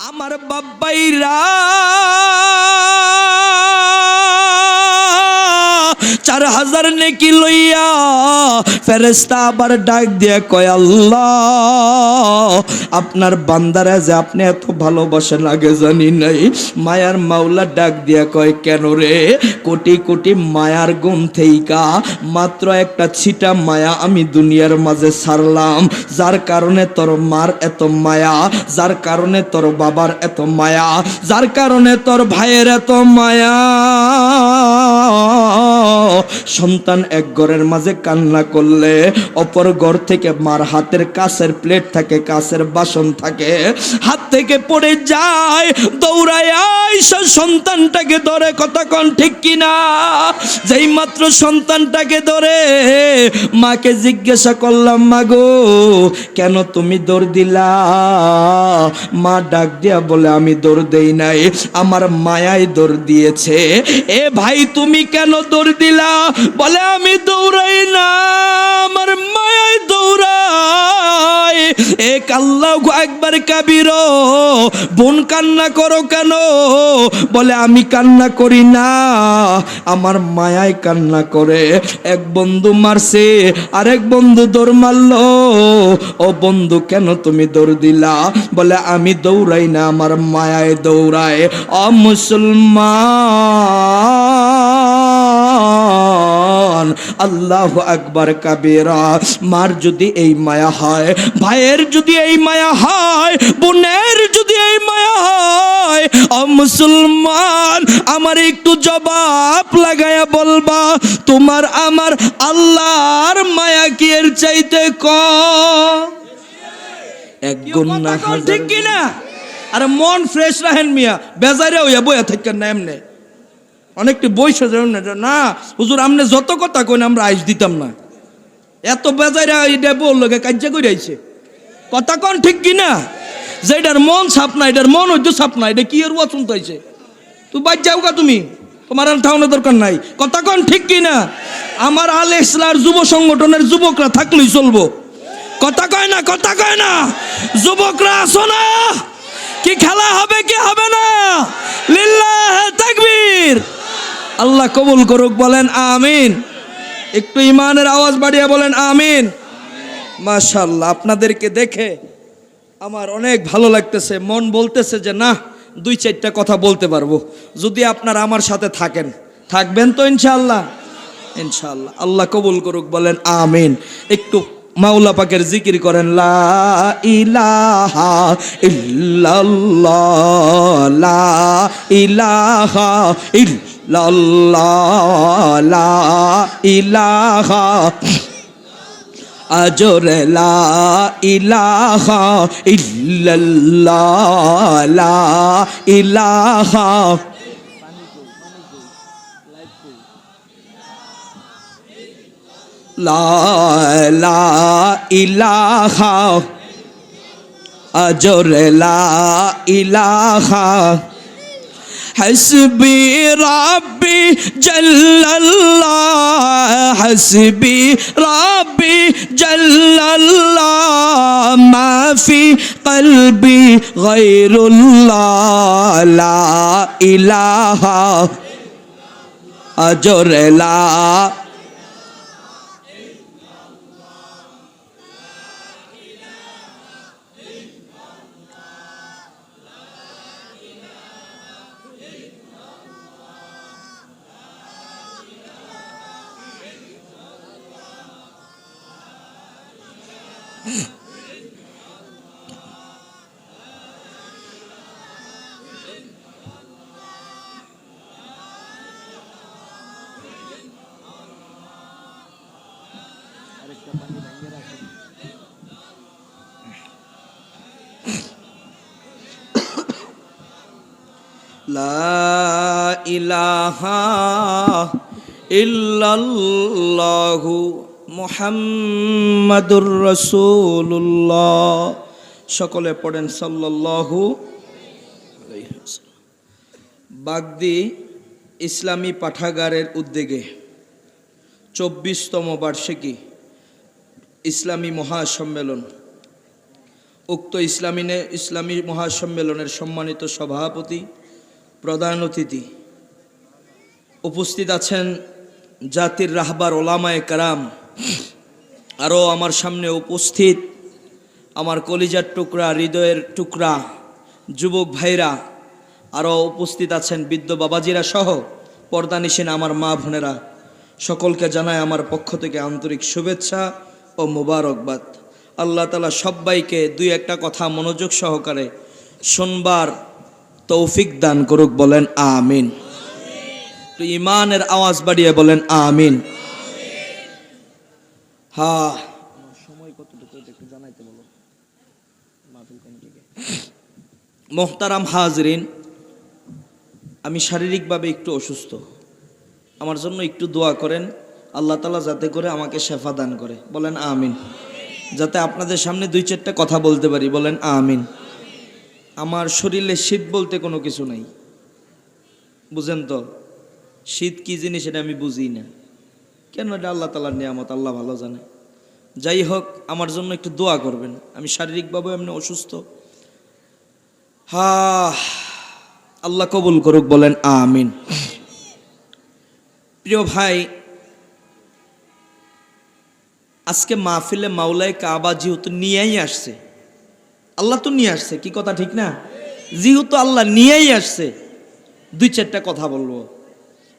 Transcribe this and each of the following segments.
আমার বাব্বাইরা হাজার নেকি লইয়া ফেরেস্তা আবার ডাক দিয়া কয়, আল্লাহ, আপনার বান্দারা যে আপনি এত ভালোবাসেন আগে জানি নাই। মায়ার মাওলা ডাক দিয়া কয়, কেন রে? কোটি কোটি মায়ার গুণ থেইকা, মাত্র একটা ছিটা মায়া আমি দুনিয়ার মাঝে ছাড়লাম। যার কারণে তোর মার এত মায়া, যার কারণে তোর বাবার এত মায়া, যার কারণে তোর ভাইয়ের এত মায়া। সন্তান এক ঘরের মাঝে কান্না করলে, অপর ঘর থেকে মার হাতের কাছের প্লেট থাকে, কাছের বাসন থাকে। হাত থেকে পড়ে যায়, দৌড়ায় সন্তানটাকে ধরে কন ঠিক কিনা? যেই মাত্র সন্তানটাকে ধরে, মাকে জিজ্ঞাসা করলাম মাগো কেন তুমি দৌড় দিলা? মা ডাক দিয়া বলে, আমি দৌড় দেই নাই, আমার মায়াই দৌড় দিয়েছে। এ ভাই, তুমি কেন দৌড় দিলা, বলে আমি দৌড়াই না, আমার মায়াই দৌড়াই এক আল্লাহ একবার কাবির, বোন কান্না করো কেন? বলে, আমি কান্না করি না, আমার মায়াই কান্না করে। এক বন্ধু মারছে, আরেক বন্ধু দৌড় মারলো। ও বন্ধু, কেন তুমি দৌড় দিলা? বলে, আমি দৌড়াই না, আমার মায়ায় দৌড়ায়। অ মুসলমান আল্লাহ আকবার কাবেরা। মার যদি এই মায়া হয় ভাইয়ের যদি এই মায়া হয় বোনের যদি এই মায়া হয় মুসলমান আমার একটু জবাব লাগায়া বলবা তোমার আমার আল্লাহর মায়া কি এর চাইতে কম? এক গুণ ঠিক কিনা? আরে মন ফ্রেশ রাখেন মিয়া বেজারে হইয়া বইয়া থাকেন না এমনে। অনেকটি যাবেন না হুজুর, আমনে যত কথা কইন, আমরা আইস দিতাম না। এত বেজারে এটা বলল কাজ্যা করে আইছে কথা কন ঠিক কিনা? যে এটার মন সাপ না এটার মন হইতো সাপ না, এটা কি এর ওয়াচন হইছে? তুই বাদ যাও গা তুমি, তোমার আর ঠাউনের দরকার নাই। কথা কন ঠিক কিনা? আমার আল ইসলার যুব সংগঠনের যুবকরা থাকলেই চলবো। কথা কয় না, কথা কয় না? যুবকরা আসো না। কি খেলা হবে, কি হবে না? লিল্লাহ তাকবীর। আল্লাহ কবুল করুক, বলেন আমিন। একটু ইমানের আওয়াজ বাড়িয়ে বলেন আমিন। মাশাল্লাহ আপনাদেরকে দেখে আমার অনেক ভালো লাগতেছে, মন বলতেছে যে না দুই চারটা কথা বলতে পারব, যদি আপনারা আমার সাথে থাকেন। থাকবেন তো ইনশাল্লাহ ইনশাল্লাহ আল্লাহ কবুল করুক, বলেন আমিন। একটু মাওলা পাকের জিকির করেন, লা ইলাহা ইল্লাল্লাহ, লা ইলাহা ইল্লাল্লাহ, লা ইলাহা আজরে, লা ইলাহা ইল্লাল্লাহ ইলাহা লা ইলাহা, আজরে লা ইলাহা। হাসবি রাব্বি জাল্লাল্লাহ, হাসবি রাব্বি জাল্লাল্লাহ, মা ফি কলবি গায়রুল্লাহ, লা ইলাহা। আজরে লা لا إله إلا الله মুহাম্মাদুর রাসূলুল্লাহ সকলে পড়েন ওয়াসাল্লাম। বাগদি ইসলামী পাঠাগারের উদ্যোগে চব্বিশতম বার্ষিকী ইসলামী মহাসম্মেলন উক্ত ইসলামিনে ইসলামী মহাসম্মেলনের সম্মানিত সভাপতি, প্রধান অতিথি উপস্থিত আছেন জাতির রাহবার ওলামায় কারাম আরও আমার সামনে উপস্থিত আমার কলিজার টুকরা, হৃদয়ের টুকরা, যুবক ভাইরা আরও উপস্থিত আছেন বৃদ্ধ বাবাজিরা সহ পর্দানিসীন আমার মা বোনেরা। সকলকে জানায় আমার পক্ষ থেকে আন্তরিক শুভেচ্ছা ও মোবারকবাদ। আল্লাহ তালা সবাইকে দুই একটা কথা মনোযোগ সহকারে শোনবার তৌফিক দান করুক বলেন আমিন। ইমানের আওয়াজ বাড়িয়ে বলেন আমিন। হা সময় কতটুকু একটু জানাইতে বলো। মোহতারাম হাজরিন আমি শারীরিকভাবে একটু অসুস্থ। আমার জন্য একটু দোয়া করেন আল্লাহ তালা যাতে করে আমাকে শেফা দান করে। বলেন আমিন। যাতে আপনাদের সামনে দুই চারটা কথা বলতে পারি বলেন আমিন। আমার শরীরে শীত বলতে কোনো কিছু নাই। বুঝেন তো? শীত কি জিনিস এটা আমি বুঝি না কেন এটা আল্লাহ তালার নিয়ামত? আল্লাহ ভালো জানে। যাই হোক, আমার জন্য একটু দোয়া করবেন। আমি শারীরিকভাবে এমনি অসুস্থ। হা, আল্লাহ কবুল করুক, বলেন আমিন। প্রিয় ভাই, আজকে মাহফিলে মাওলায় কাবা যেহেতু নিয়েই আসছে, আল্লাহ তো নিয়ে আসছে, কি কথা ঠিক না? যেহেতু আল্লাহ নিয়েই আসছে, দুই চারটা কথা বলব।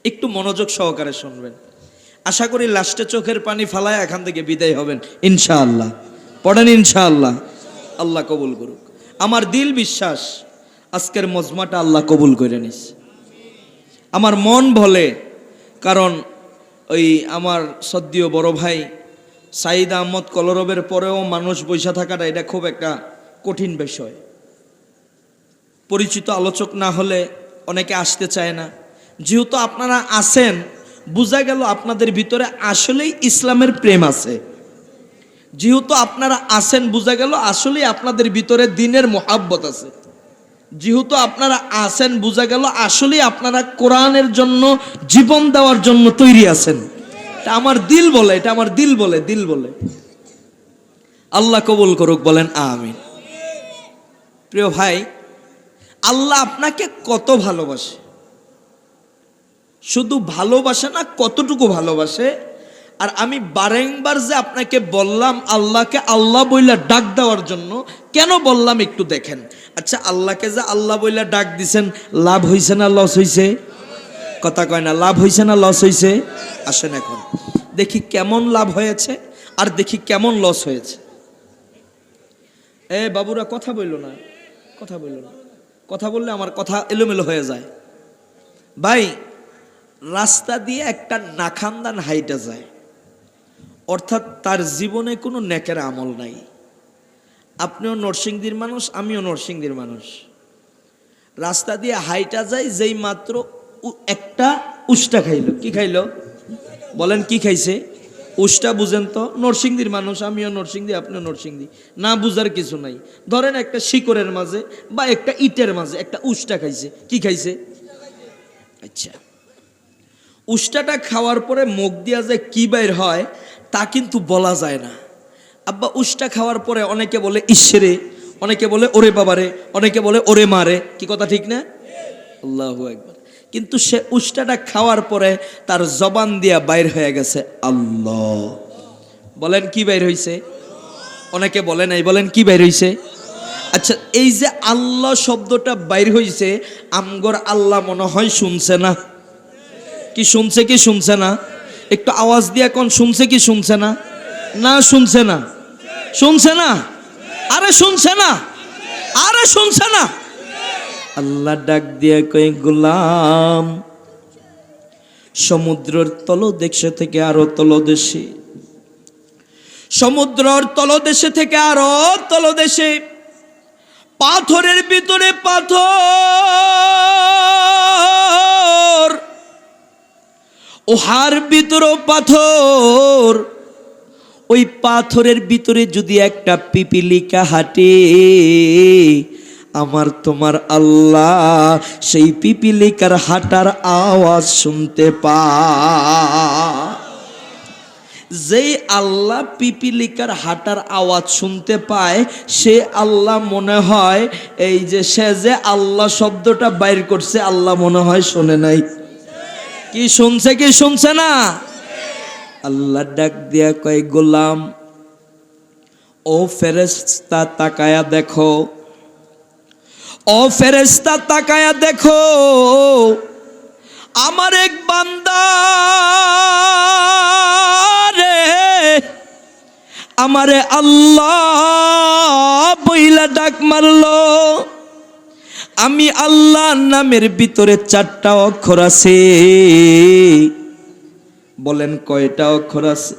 একটু মনোযোগ সহকারে শুনবেন। আশা করি লাস্টে চোখের পানি ফালায় এখান থেকে বিদায় হবেন। ইনশাআল্লাহ। পড়েন ইনশাআল্লাহ। আল্লাহ কবুল করুক। আমার দিল বিশ্বাস, আজকের মজমাটা আল্লাহ কবুল করে নিস। আমার মন বলে, কারণ ওই আমার সদ্যীয় বড় ভাই সাইদ আহমদ কলরবের পরেও মানুষ বৈশা থাকাটা এটা খুব একটা কঠিন বিষয়। পরিচিত আলোচক না হলে অনেকে আসতে চায় না। যেহেতু আপনারা আছেন বোঝা গেল আপনাদের ভিতরে আসলেই ইসলামের প্রেম আছে। যেহেতু আপনারা আছেন, বোঝা গেল আসলেই আপনাদের ভিতরে দিনের মোহাব্বত আছে। যেহেতু আপনারা আছেন, বোঝা গেল আসলেই আপনারা কোরআনের জন্য, জীবন দেওয়ার জন্য তৈরি আছেন। এটা আমার দিল বলে, এটা আমার দিল বলে দিল বলে। আল্লাহ কবুল করুক, বলেন আমিন। প্রিয় ভাই, আল্লাহ আপনাকে কত ভালোবাসে। শুধু ভালোবাসে না, কতটুকু ভালোবাসে? আর আমি বারেংবার যে আপনাকে বললাম, আল্লাহকে আল্লাহ বইলা ডাক দেওয়ার জন্য, কেন বললাম একটু দেখেন। আচ্ছা আল্লাহকে যে আল্লাহ বইলা ডাক দিছেন, লাভ হইছে না লস হইছে? কথা কয় না, লাভ হইছে না লস হইছে? আসেন এখন। দেখি কেমন লাভ হয়েছে, আর দেখি কেমন লস হয়েছে। এ বাবুরা, কথা বলল না, কথা বলল না। কথা বললে আমার কথা এলোমেলো হয়ে যায়। ভাই রাস্তা দিয়ে একটা নাখান্দান হাইটা যায়। অর্থাৎ তার জীবনে কোনো নেকের আমল নাই। আপনিও নরসিংদীর মানুষ, আমিও নরসিংদীর মানুষ। রাস্তা দিয়ে হাইটা যায়, যেই মাত্র একটা উষ্টা খাইলো। কি খাইলো? বলেন কি খাইছে? উষ্টা বুঝেন তো, নরসিংদীর মানুষ, আমিও নরসিংদী, আপনিও নরসিংদী। না বুঝার কিছু নাই। ধরেন একটা শিকড়ের মাঝে বা একটা ইটের মাঝে একটা উষ্টা খাইছে। কি খাইছে? আচ্ছা। উষ্টাটা খাওয়ার পরে মুখ দিয়া যে কি বাইর হয়, তা কিন্তু বলা যায় না। আব্বা, উষ্টা খাওয়ার পরে অনেকে বলে ঈশ্বরে অনেকে বলে, ওরে বাবারে অনেকে বলে, ওরে মারে কি কথা ঠিক না? আল্লাহ একবার কিন্তু সে উষ্টাটা খাওয়ার পরে তার জবান দিয়া বাইর হয়ে গেছে, আল্লাহ। বলেন, কি বাইর হইছে? অনেকে বলে নাই, বলেন, কি বাইর হইছে? আচ্ছা এই যে আল্লাহ শব্দটা বাইর হইছে, আমগর আল্লাহ মনে হয় শুনছে না। কি শুনছে কি শুনছে না? একটু আওয়াজ দিয়ে এখন শুনছে, কি শুনছে না? না, শুনছে না। শুনছে না? আরে শুনছে না? আরে শুনছে না? আল্লাহ ডাক দিয়া কই গোলাম, সমুদ্রের তলদেশে থেকে আরও তলদেশে। সমুদ্রের তলদেশে থেকে আরও তলদেশে। পাথরের ভিতরে পাথর। ওহার ভিতরও পাথর। ওই পাথরের ভিতরে যদি একটা পিপিলিকা হাঁটে, আমার তোমার আল্লাহ সেই পিপিলিকার হাঁটার আওয়াজ শুনতে পা যেই আল্লাহ পিপিলিকার হাঁটার আওয়াজ শুনতে পায়, সে আল্লাহ মনে হয়, এই যে সে যে আল্লাহ শব্দটা বাইর করছে, আল্লাহ মনে হয় শোনে নাই। কি শুনছে কি শুনছে না? আল্লাহ ডাক দিয়া কয়, গোলাম, ও ফেরেস্তা তাকায়া দেখো, ও ফেরেস্তা তাকায়া দেখো, আমার এক বান্দা রে, আমারে আল্লাহ বইলা ডাক মারলো। আমি আল্লাহ নামের ভিতরে চারটা অক্ষর আছে। বলেন কয়টা অক্ষর আছে?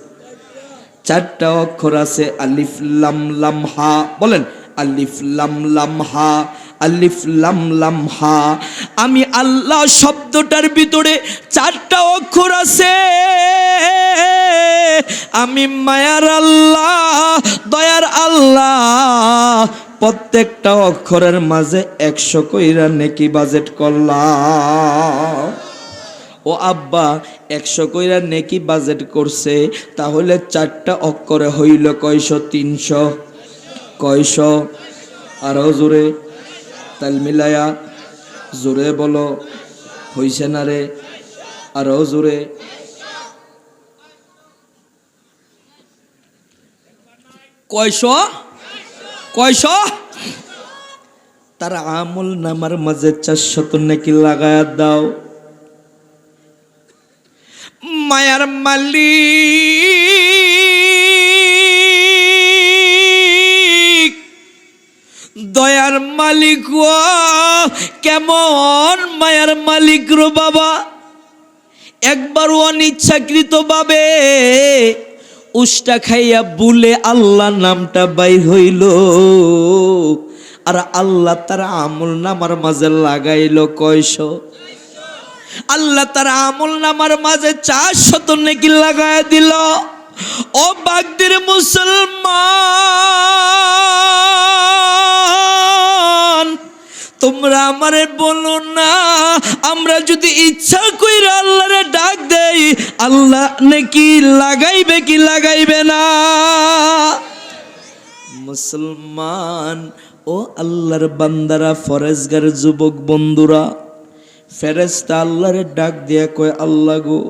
চারটা অক্ষর আছে, আলিফ, লাম লাম, হা। বলেন, আলিফ, লাম লাম, হা, আলিফ, লাম লাম, হা। আমি আল্লাহ শব্দটার ভিতরে চারটা অক্ষর আছে। আমি মায়ার আল্লাহ, দয়ার আল্লাহ প্রত্যেকটা অক্ষরের মাঝে একশো কইরা নেকি বাজেট করলাম। ও আব্বা, একশো কইরা নেকি বাজেট করছে, তাহলে চারটা অক্ষরে হইল কয়শো, তিনশো, কয়শো? আরও জোরে, তাল মিলায়া জোরে বলো, হইছে না রে? আরও জোরে। কয়শো? কয়শো? তার আমল নামার মাঝে চারশত নাকি লাগায়া দাও। মায়ার মালিক, দয়ার মালিক কেমন মায়ার মালিক রো বাবা? একবার অনিচ্ছাকৃত ভাবে উষ্টা খাইয়া বুলে আল্লাহ নামটা বাই হইল। আর আল্লাহ তার আমল নামার মাঝে লাগাইল কয়শ? আল্লাহ তার আমল নামার মাঝে চার শত নাকি লাগাই দিল। ও বাগদির মুসলমান! তোমরা আমারে বলো না। আমরা যদি ইচ্ছা কইরা আল্লাহরে ডাক দেই, আল্লাহ নাকি লাগাইবে কি লাগাইবে না? মুসলমান, ও আল্লাহর বান্দারা, ফরেজগার যুবক বন্ধুরা ফেরেস্তা আল্লাহরে ডাক দিয়া কয়, আল্লাহ গো,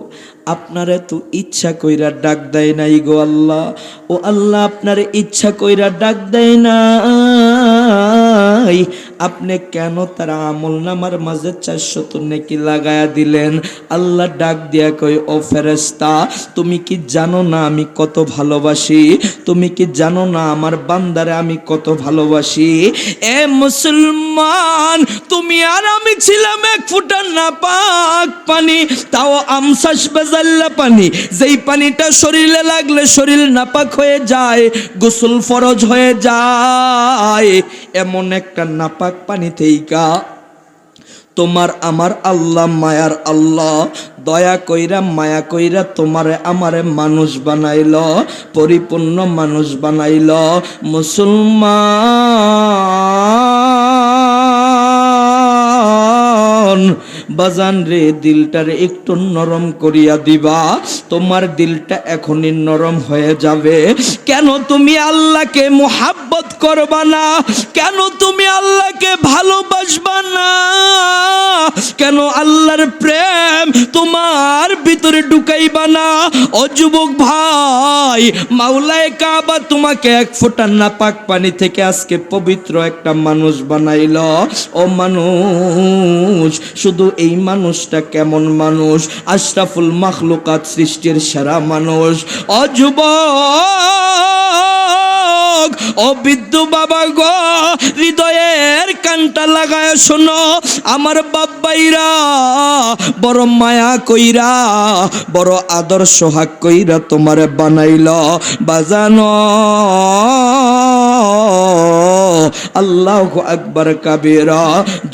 আপনারে তো ইচ্ছা কইরা ডাক দেয় নাই গো আল্লাহ। ও আল্লাহ, আপনারে ইচ্ছা কইরা ডাক দেয় নাই। আপনি কেন তার আমল নামার মাঝে চারশত নেকি লাগায়া দিলেন? আল্লাহ ডাক দিয়া কই ও ফেরেস্তা তুমি কি জানো না আমি কত ভালোবাসি? তুমি কি জানো না আমার বান্দারে আমি কত ভালোবাসি? এ মুসলমান, তুমি আর আমি ছিলাম এক ফুটা না পাক পানি, তাও আমসাস বেজাল্লা পানি। যেই পানিটা শরীরে লাগলে শরীর নাপাক হয়ে যায়, গোসল ফরজ হয়ে যায়। এমন একটা নাপাক পানি গা তোমার আমার আল্লাহ মায়ার আল্লাহ, দয়া কইরা মায়া কইরা তোমারে আমারে মানুষ বানাইল, পরিপূর্ণ মানুষ বানাইল, মুসলমান বাজান রে দিলটারে একটু নরম করিয়া দিবা, তোমার দিলটা এখনই নরম হয়ে যাবে। কেন তুমি আল্লাহকে মোহাব্বত করবা না? কেন তুমি আল্লাহকে ভালোবাসবা না? কেন আল্লাহর প্রেম তোমার ভিতরে ঢুকাইবা না? ও যুবক ভাই, মাওলায় কাবা তোমাকে এক ফোঁটা নাপাক পানি থেকে আজকে পবিত্র একটা মানুষ বানাইল। ও মানুষ শুধু এই মানুষটা কেমন মানুষ? আশরাফুল মাখলুকাত সৃষ্টির সেরা মানুষ। অযুব ও বিদ্যু বাবা গো, হৃদয়ের কানটা লাগায় শোনো। আমার বাব্বাইরা বড় মায়া কইরা, বড় আদর সোহাগ কইরা তোমারে বানাইল। বাজানো আল্লাহ আকবার কাবেরা,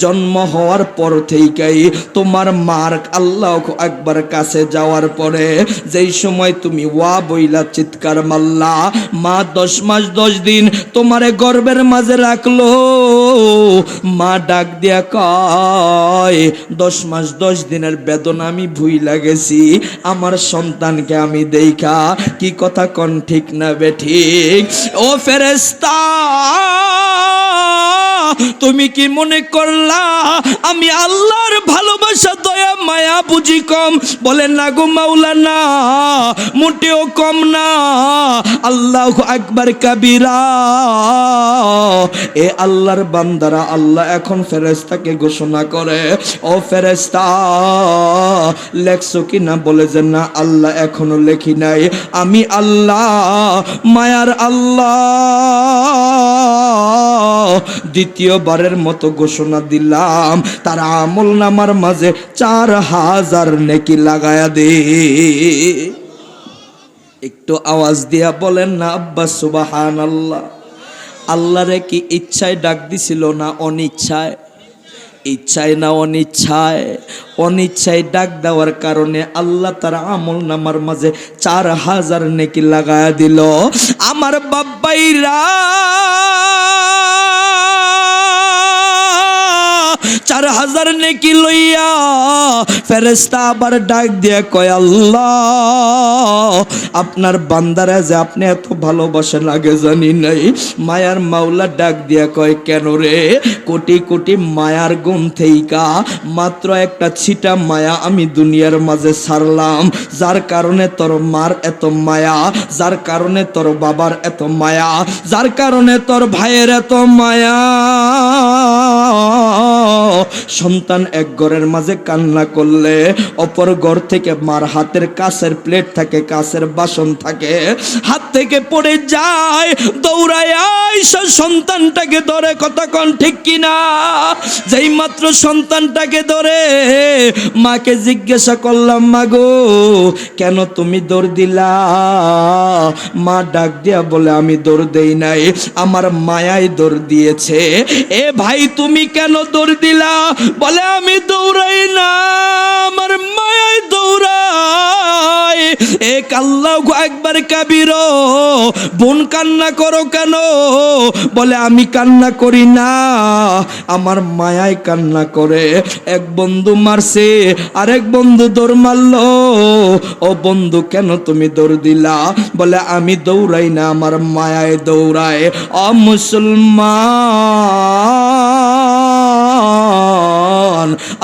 জন্ম হওয়ার পর থেকেই তোমার মার আল্লাহ আকবার কাছে যাওয়ার পরে যেই সময় তুমি ওয়া বইলা চিৎকার মাল্লা মা দশ মাস দশ দিন তোমারে গর্বের মাঝে রাখল। মা ডাক দিয়া কয়, দশ মাস দশ দিনের বেদনা আমি ভুইলা গেছি, আমার সন্তানকে আমি দেখা, কি কথা কন ঠিক না বে ঠিক? ও ফেরেস্তা তুমি কি মনে করলা? আমি আল্লাহর ভালোবাসা, দয়া, মায়া বুঝি কম। বলে, না গো মাওলানা, মোটেও কম না। আল্লাহ আকবার কাবিরা। এ আল্লাহর বান্দারা, আল্লাহ এখন ফেরেস্তাকে ঘোষণা করে, ও ফেরেস্তা লেখছো কি না? বলে যে, না, আল্লাহ এখনও লেখি নাই। আমি আল্লাহ, মায়ার আল্লাহ। দ্বিতীয়বারের মতো ঘোষণা দিলাম। তার আমল নামার মাঝে চার হাজার নেকি লাগায়া দে। একটু আওয়াজ দিয়া বলেন না, আব্বা সুবাহান আল্লাহ আল্লাহরে কি ইচ্ছায় ডাক দিছিল না অনিচ্ছায়? ইচ্ছায় না অনিচ্ছায়? অনিচ্ছায় ডাক দেওয়ার কারণে আল্লাহ তার আমল নামার মাঝে চার হাজার নেকি লাগায়া দিল। আমার বাব্বাইরা চার হাজার নেকি লইয়া ফেরেস্তা আবার ডাক দিয়া কয়, আল্লাহ, আপনার বান্দারা যে আপনি এত ভালোবাসেন আগে জানি নাই। মায়ার মাওলা ডাক দিয়া কয়, কেন রে? কোটি কোটি মায়ার গুণ থেইকা। মাত্র একটা ছিটা মায়া আমি দুনিয়ার মাঝে ছাড়লাম। যার কারণে তোর মার এত মায়া, যার কারণে তোর বাবার এত মায়া, যার কারণে তোর ভাইয়ের এত মায়া। সন্তান এক ঘরের মাঝে কান্না করলে, অপর ঘর থেকে মার হাতের কাছের প্লেট থাকে, কাছের বাসন থাকে। হাত থেকে পড়ে যায়, দৌড়ায় সন্তানটাকে ধরে কন ঠিক কিনা? যেই মাত্র সন্তানটাকে ধরে, মাকে জিজ্ঞাসা করলাম মাগো কেন তুমি দৌড় দিলা? মা ডাক দিয়া বলে, আমি দৌড় দেই নাই, আমার মায়াই দৌড় দিয়েছে। এ ভাই, তুমি কেন দৌড় দিলা, বলে আমি দৌড়াই না, আমার মায়াই দৌড়াই এক আল্লাহ একবার কাবির, বোন কান্না করো কেন? বলে, আমি কান্না করি না, আমার মায়াই কান্না করে। এক বন্ধু মারছে, আরেক বন্ধু দৌড় মারলো। ও বন্ধু, কেন তুমি দৌড় দিলা? বলে, আমি দৌড়াই না, আমার মায়ায় দৌড়ায়। অ মুসলমান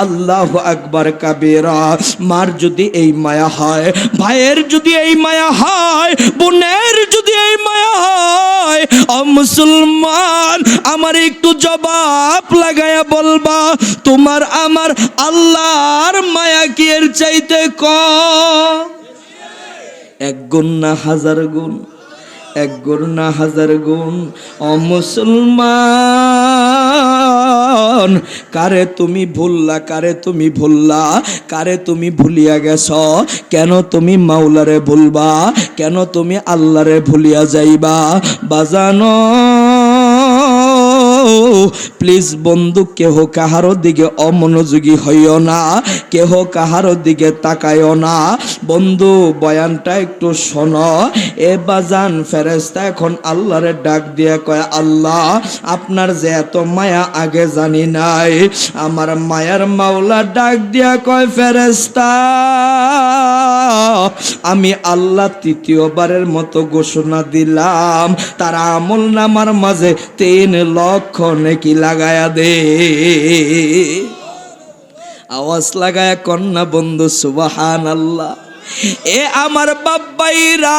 আল্লাহ আকবার কাবেরা, মার যদি এই মায়া হয়, ভাইয়ের যদি এই মায়া হয়, বোনের যদি এই মায়া হয় ও মুসলমান, আমার একটু জবাব লাগায়া বলবা, তোমার আমার আল্লাহর মায়া কি এর চাইতে ক এক গুণ না হাজার গুণ। এক গুণ না হাজার গুণ। ও মুসলমান, কারে তুমি ভুললা, কারে তুমি ভুললা, কারে তুমি ভুলিয়া গেছ? কেন তুমি মাওলারে ভুলবা? কেন তুমি আল্লাহরে ভুলিয়া যাইবা? বাজানো প্লিজ বন্ধু, কেহ কাহারো দিকে অমনোযোগী হইও না, কেহ কাহারো দিকে তাকাইও না। বন্ধু, বয়ানটা একটু শোন। এ বাজান ফেরেস্তা এখন আল্লাহরে ডাক দিয়ে কয়, আল্লাহ, আপনার যে এত মায়া আগে জানি নাই। আমার মায়ার মাওলা ডাক দিয়া কয় ফেরেস্তা আমি আল্লাহ তৃতীয়বারের মতো ঘোষণা দিলাম। তার আমল নামার মাঝে তিন লক্ষ নাকি লাগায়া দে? আওয়াজ লাগায়া কন্যা বন্ধু সুবাহান আল্লাহ এ আমার বাব্বাইরা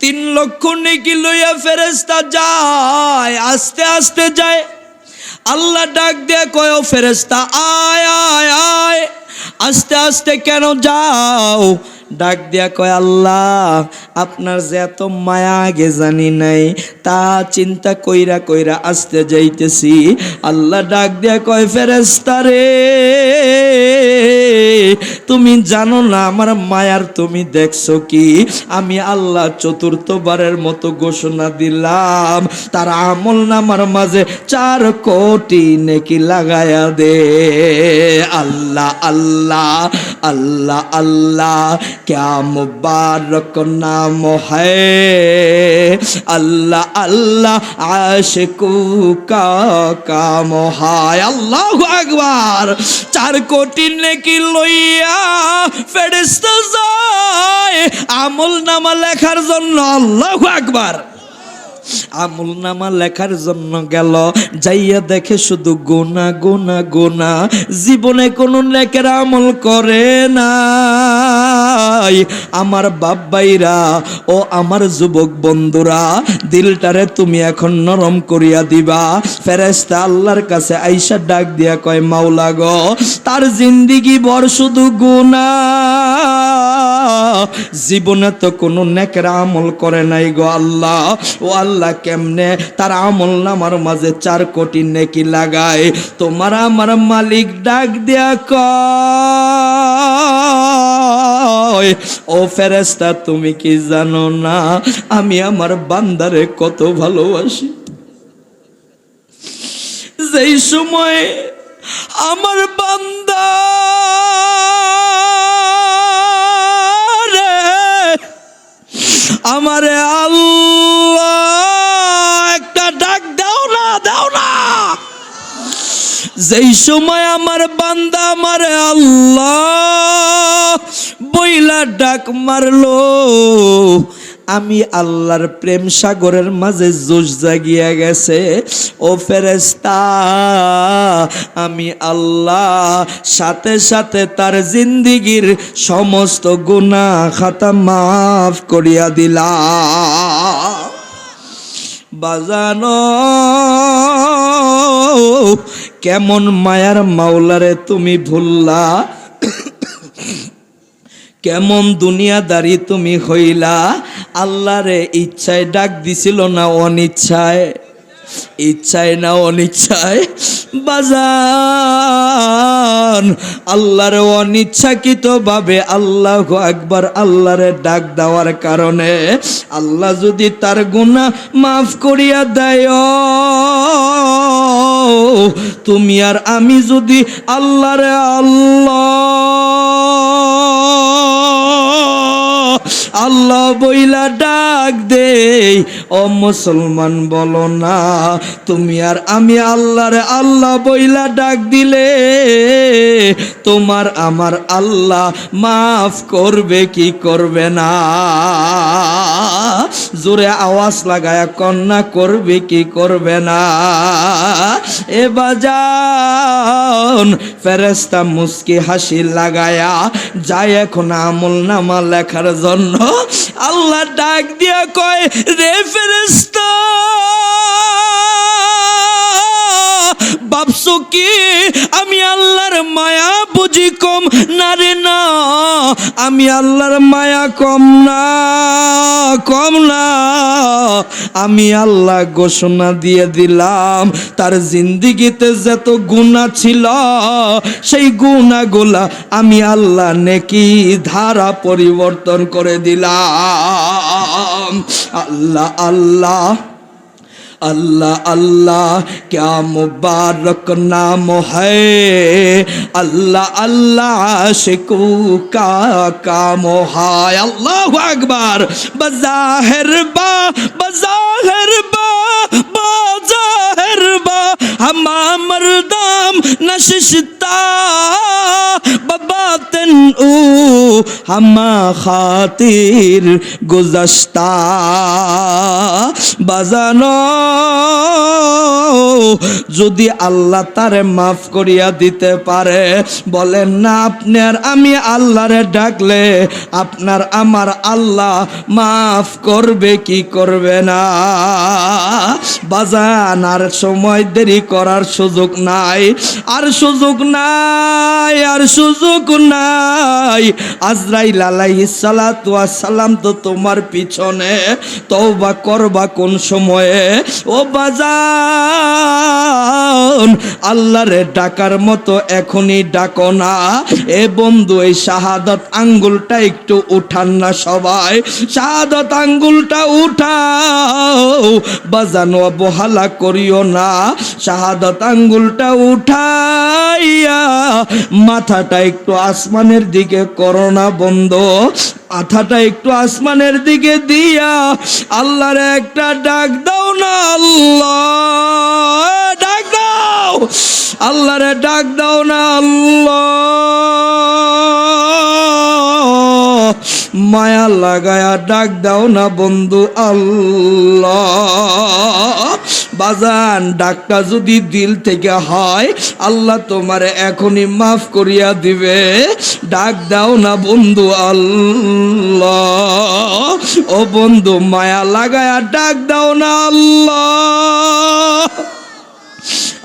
তিন লক্ষ নেকি লইয়া ফেরেস্তা যায়, আস্তে আস্তে যায়। আল্লাহ ডাক দিয়ে কয় ফেরেস্তা আয় আয় আয়। আস্তে আস্তে কেন যাও? ডাক দিয়া কয়, আল্লাহ আপনার যে এত মায়া আগে জানি নাই, তা চিন্তা কইরা কইরা আসতে যাইতেছি। আল্লাহ ডাক দিয়া কয় ফেরেস্তারে তুমি জানো না আমার মায়ার তুমি দেখছ কি? আমি আল্লাহ চতুর্থবারের মতো ঘোষণা দিলাম, তার আমল নামার মাঝে চার কোটি নেকি লাগায়া দে। আল্লাহ আল্লাহ আল্লাহ আল্লাহ কে মুবারক না नाम है अल्लाह अल्लाह आशिकू का काम है अल्लाह আকবার চার কোটি নেকি লইয়া ফেরেশতা যায় আমল নামা লেখার জন্য আল্লাহু আকবার আমল নামা লেখার জন্য গেল যাইয়া দেখে শুধু গোনা গোনা গোনা জীবনে কোনো লেখের আমল করে নাই। আমার বাব্বাইরা ও আমার যুবক বন্ধুরা, দিলটারে তুমি এখন নরম করিয়া দিবা। ফেরেস্তা আল্লাহর কাছে আইসা ডাক দিয়া কয়, মাওলা গো, তার জিন্দিগি বর শুধু গুনা জীবনে তো কোনো নেকের আমল করে নাই গো আল্লাহ। ও আল্লাহ কেমনে তার আমল নামার মাঝে চার কোটি নেকি লাগায়। তোমার আমার মালিক ডাক দিয়া কয় ও ফেরেস্তা তুমি কি জানো না? আমি আমার বান্দারে কত ভালোবাসি। যেই সময় আমার বান্দা আমারে আল্লাহ একটা ডাক দাও না দাও না। যেই সময় আমার বান্দা আমারে আল্লাহ বইলা ডাক মারলো। আমি আল্লাহর প্রেম সাগরের মাঝে জোশ জাগিয়া গেছে। ও ফেরেস্তা আমি আল্লাহ, সাথে সাথে তার জিন্দিগির সমস্ত গুনাহ খাতা মাফ করিয়া দিলা বাজানো, কেমন মায়ার মাওলারে তুমি ভুললা। কেমন দুনিয়াদারি তুমি হইলা? আল্লাহরে ইচ্ছায় ডাক দিছিল না অনিচ্ছায়? ইচ্ছায় না অনিচ্ছায়? বাজান, আল্লাহর অনিচ্ছাকৃত ভাবে আল্লাহ একবার আল্লাহরে ডাক দেওয়ার কারণে আল্লাহ যদি তার গুণা মাফ করিয়া দেয়, তুমি আর আমি যদি আল্লাহরে আল্লাহ আল্লাহ বইলা ডাক দে ও মুসলমান বলো না, তুমি আর আমি আল্লাহরে আল্লাহ বইলা ডাক দিলে, তোমার আমার আল্লাহ মাফ করবে কি করবে না? জোরে আওয়াজ লাগায়া কন্যা করবে কি করবে না? এ বাজান ফেরেস্তা মুস্কি হাসি লাগায়া যায় এখন আমল নামা লেখার জন্য। আল্লাহ ডাক দিয়া কয় রে ভাবছ কি? আমি আল্লাহর মায়া বুঝি কম? না রে না, আমি আল্লাহর মায়া কম না কম না। আমি আল্লাহ ঘোষণা দিয়ে দিলাম, তার জিন্দিগিতে যত গুণা ছিল, সেই গুণাগুলা আমি আল্লাহ নেকি ধারা পরিবর্তন করে দিলাম। আল্লাহ আল্লাহ। अल्लाह अल्लाह क्या मुबारक नाम है अल्लाह अल्लाह आशिकू का काम है अल्लाह अकबर बजाहिर बा बजाहिर बा बजाहिर کربا ہما مردام نششتا بباتن او ہما خاطر گزشتا বাজানো যদি আল্লাহ তারে মাফ করিয়া দিতে পারে বলেন না আপনার আমি আল্লাহরে ডাকলে আপনার আমার আল্লাহ মাফ করবে কি করবে না বাজান আর সময় দেরি করার সুযোগ নাই। আর সুযোগ নাই, আর সুযোগ নাই। আজরাইল আলাইহিস সালাতু সালাম তো তোমার পিছনে তওবা করবা কোন সময়ে? ও বাজান, আল্লাহরে ডাকার মতো এখনই ডাকো না। এ বন্ধু, এই শাহাদত আঙ্গুলটা একটু উঠান না সবাই। শাহাদত আঙ্গুলটা উঠাও। বাজানো বহালা করিও না শাহাদত আঙ্গুলটা উঠাইয়া মাথাটা একটু আসমানের দিকে করোনা বন্ধ, মাথাটা একটু আসমানের দিকে দিয়া আল্লাহর একটা ডাক দাও না, আল্লাহ, ডাক দাও, আল্লাহরে ডাক দাও না, আল্লাহ, মায়া লাগায়া ডাক দাও না বন্ধু, আল্লাহ বাজান ডাকটা যদি দিল থেকে হয়, আল্লাহ তোমার এখনই মাফ করিয়া দিবে। ডাক দাও না বন্ধু আল্লাহ। ও বন্ধু, মায়া লাগায়া ডাক দাও না আল্লাহ।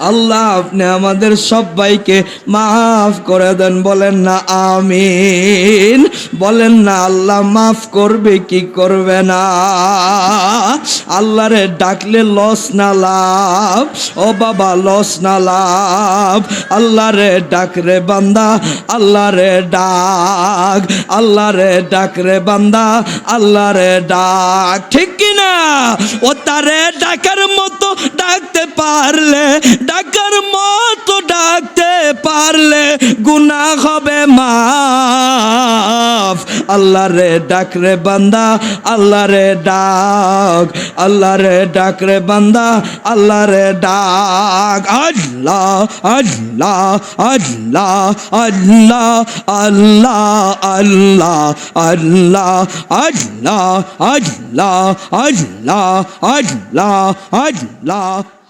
আল্লাহ, আপনি আমাদের সবাইকে মাফ করে দেন, বলেন না আমিন, বলেন না আল্লাহ মাফ করবে, কি করবে না। আল্লাহরে ডাকলে লস না লাভ, ও বাবা লস না লাভ। আল্লাহরে ডাক রে বান্দা, আল্লাহরে ডাক আল্লাহরে ডাক রে বান্দা, আল্লাহরে ডাক। ঠিক কিনা? ও তারে ডাকার মতো ডাকতে পারলে ডাকার মতো ডাকতে পারলে গুনাহ হবে মাফ আল্লাহ রে ডাক রে বান্দা আল্লাহ রে ডাক আল্লাহ রে ডাক রে বান্দা আল্লাহ রে ডাক আল্লাহ আল্লাহ আল্লাহ আল্লাহ আল্লাহ আল্লাহ আল্লাহ আল্লাহ আল্লাহ আল্লাহ আল্লাহ আল্লাহ